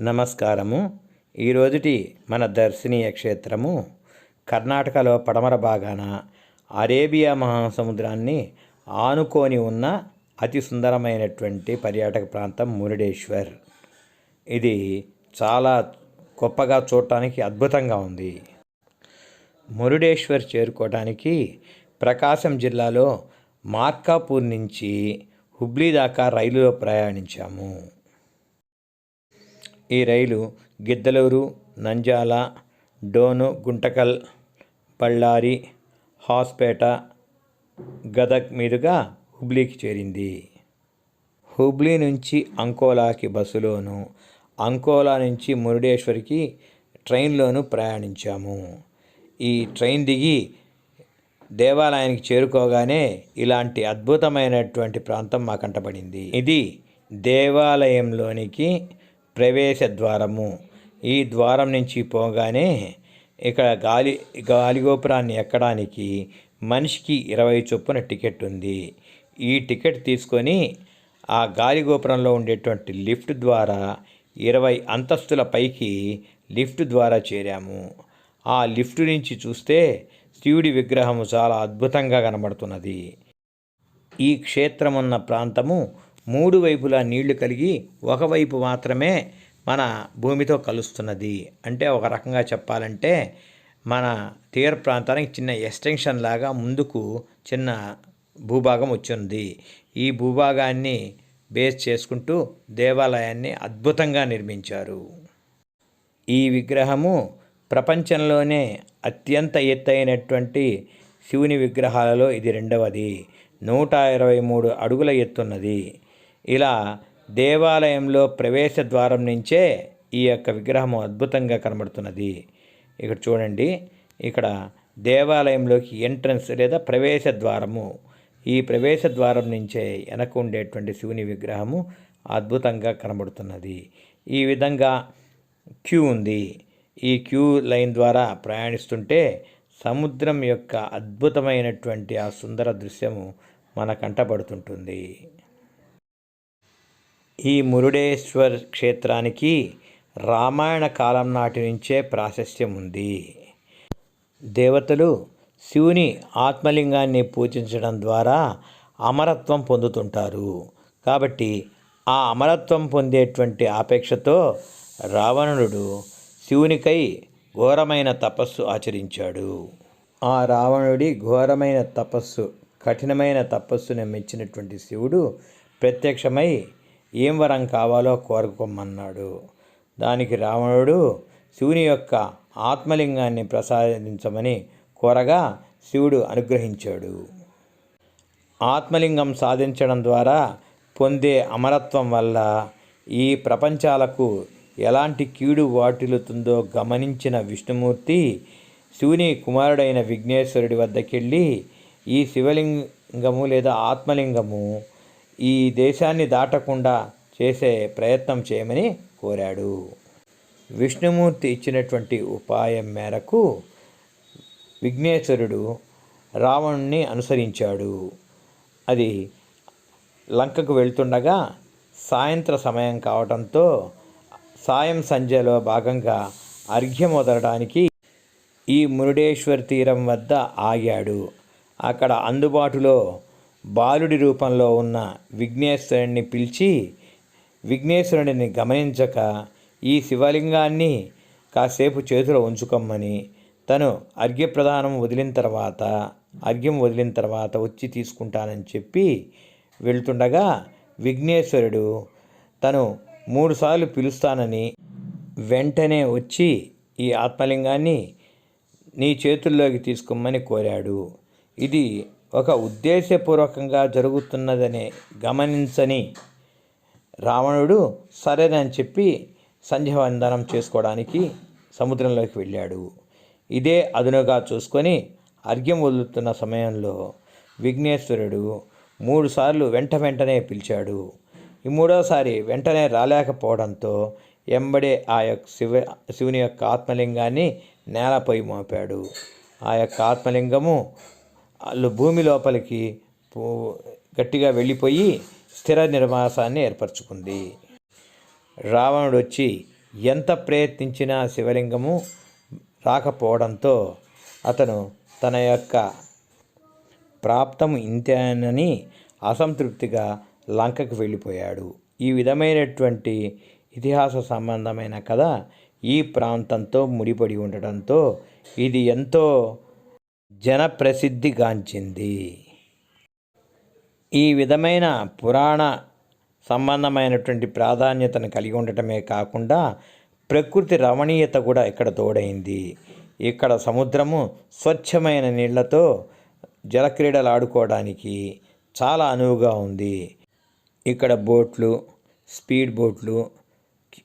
నమస్కారము. ఈరోజుటి మన దర్శనీయ క్షేత్రము కర్ణాటకలో పడమర భాగాన అరేబియా మహాసముద్రాన్ని ఆనుకొని ఉన్న అతి సుందరమైనటువంటి పర్యాటక ప్రాంతం మురుడేశ్వర్. ఇది చాలా గొప్పగా చూడటానికి అద్భుతంగా ఉంది. మురుడేశ్వర్ చేరుకోవడానికి ప్రకాశం జిల్లాలో మార్కాపూర్ నుంచి హుబ్లీ దాకా రైలులో ప్రయాణించాము. ఈ రైలు గిద్దలూరు నంజాల డోను గుంటకల్ బళ్ళారి హాస్పేట గదగ్ మీదుగా హుబ్లీకి చేరింది. హుబ్లీ నుంచి అంకోలాకి బస్సులోను అంకోలా నుంచి మురుడేశ్వర్కి ట్రైన్లోను ప్రయాణించాము. ఈ ట్రైన్ దిగి దేవాలయానికి చేరుకోగానే ఇలాంటి అద్భుతమైనటువంటి ప్రాంతం మా కంటపడింది ఇది దేవాలయంలోనికి ప్రవేశ ద్వారము ఈ ద్వారం నుంచి పోగానే ఇక్కడ గాలి గాలిగోపురాన్ని ఎక్కడానికి మనిషికి ఇరవై చొప్పున టికెట్ ఉంది. ఈ టికెట్ తీసుకొని ఆ గాలిగోపురంలో ఉండేటువంటి లిఫ్ట్ ద్వారా ఇరవై అంతస్తుల పైకి లిఫ్ట్ ద్వారా చేరాము. ఆ లిఫ్ట్ నుంచి చూస్తే శివుడి విగ్రహము చాలా అద్భుతంగా కనబడుతున్నది. ఈ క్షేత్రమున్న ప్రాంతము మూడు వైపులా నీళ్ళు కలిగి ఒకవైపు మాత్రమే మన భూమితో కలుస్తున్నది. అంటే ఒక రకంగా చెప్పాలంటే మన తీర ప్రాంతానికి చిన్న ఎక్స్టెన్షన్ లాగా ముందుకు చిన్న భూభాగం వచ్చింది. ఈ భూభాగాన్ని బేస్ చేసుకుంటూ దేవాలయాన్ని అద్భుతంగా నిర్మించారు. ఈ విగ్రహము ప్రపంచంలోనే అత్యంత ఎత్తైనటువంటి శివుని విగ్రహాలలో ఇది రెండవది. నూట ఇరవై మూడు అడుగుల ఎత్తున్నది ఇలా దేవాలయంలో ప్రవేశ ద్వారం నుంచే ఈ యొక్క విగ్రహము అద్భుతంగా కనబడుతున్నది. ఇక్కడ చూడండి ఇక్కడ దేవాలయంలోకి ఎంట్రన్స్ లేదా ప్రవేశ ద్వారము ఈ ప్రవేశ ద్వారం నుంచే వెనక ఉండేటువంటి శివుని విగ్రహము అద్భుతంగా కనబడుతున్నది. ఈ విధంగా క్యూ ఉంది. ఈ క్యూ లైన్ ద్వారా ప్రయాణిస్తుంటే సముద్రం యొక్క అద్భుతమైనటువంటి ఆ సుందర దృశ్యము మన కంటపడుతుంటుంది ఈ మురుడేశ్వర్ క్షేత్రానికి రామాయణ కాలం నాటి నుంచే ప్రాశస్త్యం ఉంది. దేవతలు శివుని ఆత్మలింగాన్ని పూజించడం ద్వారా అమరత్వం పొందుతుంటారు. కాబట్టి ఆ అమరత్వం పొందేటువంటి ఆపేక్షతో రావణుడు శివునికై ఘోరమైన తపస్సు ఆచరించాడు. ఆ రావణుడి ఘోరమైన తపస్సు కఠినమైన తపస్సును మెచ్చినటువంటి శివుడు ప్రత్యక్షమై ఏం వరం కావాలో కోరుకోమన్నాడు. దానికి రావణుడు శివుని యొక్క ఆత్మలింగాన్ని ప్రసాదించమని కోరగా శివుడు అనుగ్రహించాడు. ఆత్మలింగం సాధించడం ద్వారా పొందే అమరత్వం వల్ల ఈ ప్రపంచాలకు ఎలాంటి కీడు వాటిల్లుతుందో గమనించిన విష్ణుమూర్తి శివుని కుమారుడైన విఘ్నేశ్వరుడి వద్దకెళ్ళి ఈ శివలింగము లేదా ఆత్మలింగము ఈ దేశాన్ని దాటకుండా చేసే ప్రయత్నం చేయమని కోరాడు. విష్ణుమూర్తి ఇచ్చినటువంటి ఉపాయం మేరకు విఘ్నేశ్వరుడు రావణుణ్ణి అనుసరించాడు. అది లంకకు వెళ్తుండగా సాయంత్ర సమయం కావడంతో సాయం సంధ్యలో భాగంగా అర్ఘ్యం వదలడానికి ఈ మురుడేశ్వర్ తీరం వద్ద ఆగాడు. అక్కడ అందుబాటులో బాలుడి రూపంలో ఉన్న విఘ్నేశ్వరుణ్ణి పిలిచి విఘ్నేశ్వరుడిని గమనించక ఈ శివలింగాన్ని కాసేపు చేతిలో ఉంచుకోమని తను అర్ఘ్యప్రదానం వదిలిన తర్వాత అర్ఘ్యం వదిలిన తర్వాత వచ్చి తీసుకుంటానని చెప్పి వెళ్తుండగా విఘ్నేశ్వరుడు తను మూడుసార్లు పిలుస్తానని వెంటనే వచ్చి ఈ ఆత్మలింగాన్ని నీ చేతుల్లోకి తీసుకోమని కోరాడు. ఇది ఒక ఉద్దేశపూర్వకంగా జరుగుతున్నదని గమనించని రావణుడు సరేనని చెప్పి సంధ్యావందనం చేసుకోవడానికి సముద్రంలోకి వెళ్ళాడు. ఇదే అదునుగా చూసుకొని అర్ఘ్యం వదులుతున్న సమయంలో విఘ్నేశ్వరుడు మూడుసార్లు వెంట వెంటనే పిలిచాడు. ఈ మూడోసారి వెంటనే రాలేకపోవడంతో ఎంబడే ఆ యొక్క శివ శివుని యొక్క ఆత్మలింగాన్ని నేలపై మోపాడు. ఆ యొక్క ఆత్మలింగము వాళ్ళు భూమి లోపలికి గట్టిగా వెళ్ళిపోయి స్థిర నిర్వాసాన్ని ఏర్పరచుకుంది. రావణుడు వచ్చి ఎంత ప్రయత్నించినా శివలింగము రాకపోవడంతో అతను తన యొక్క ప్రాప్తం ఇంతేనని అసంతృప్తిగా లంకకు వెళ్ళిపోయాడు. ఈ విధమైనటువంటి ఇతిహాస సంబంధమైన కథ ఈ ప్రాంతంతో ముడిపడి ఉండడంతో ఇది ఎంతో జనప్రసిద్ధిగాంచింది. ఈ విధమైన పురాణ సంబంధమైనటువంటి ప్రాధాన్యతను కలిగి ఉండటమే కాకుండా ప్రకృతి రమణీయత కూడా ఇక్కడ తోడైంది. ఇక్కడ సముద్రము స్వచ్ఛమైన నీళ్ళతో జలక్రీడలు ఆడుకోవడానికి చాలా అనువుగా ఉంది. ఇక్కడ బోట్లు స్పీడ్ బోట్లు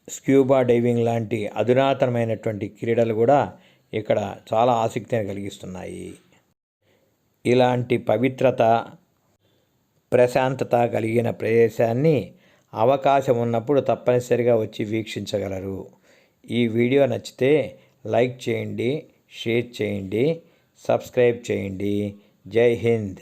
స్క్యూబా డైవింగ్ లాంటి అధునాతనమైనటువంటి క్రీడలు కూడా ఇక్కడ చాలా ఆసక్తిని కలిగిస్తున్నాయి. ఇలాంటి పవిత్రత ప్రశాంతత కలిగిన ప్రదేశాన్ని అవకాశం ఉన్నప్పుడు తప్పనిసరిగా వచ్చి వీక్షించగలరు. ఈ వీడియో నచ్చితే లైక్ చేయండి షేర్ చేయండి సబ్స్క్రైబ్ చేయండి. జై హింద్.